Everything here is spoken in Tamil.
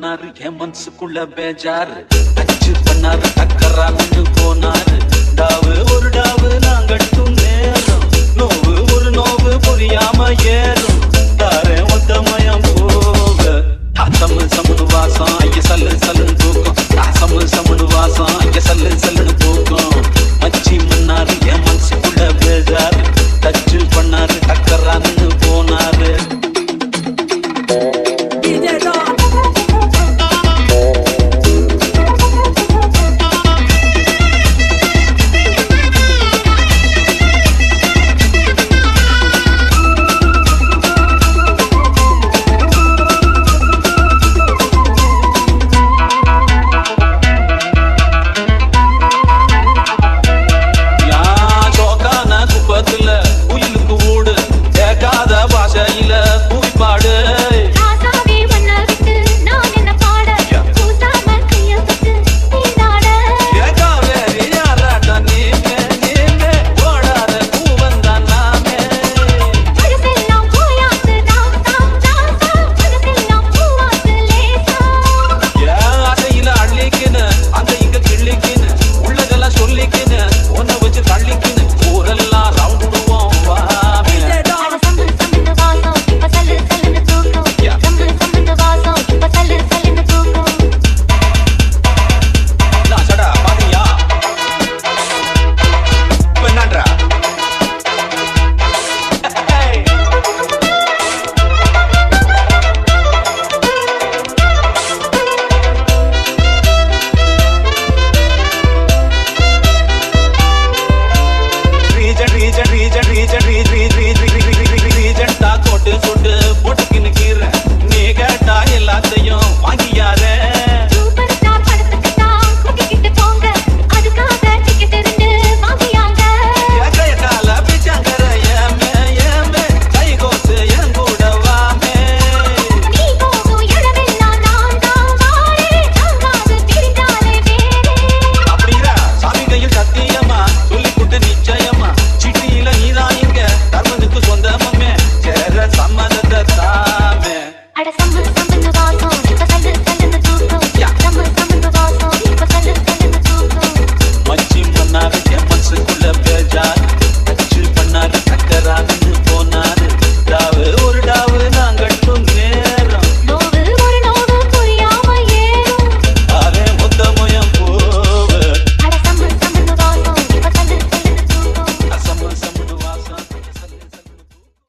சொன்னாரு என் மனசுக்குள்ள பேஜாரு? அச்சு பண்ணாரு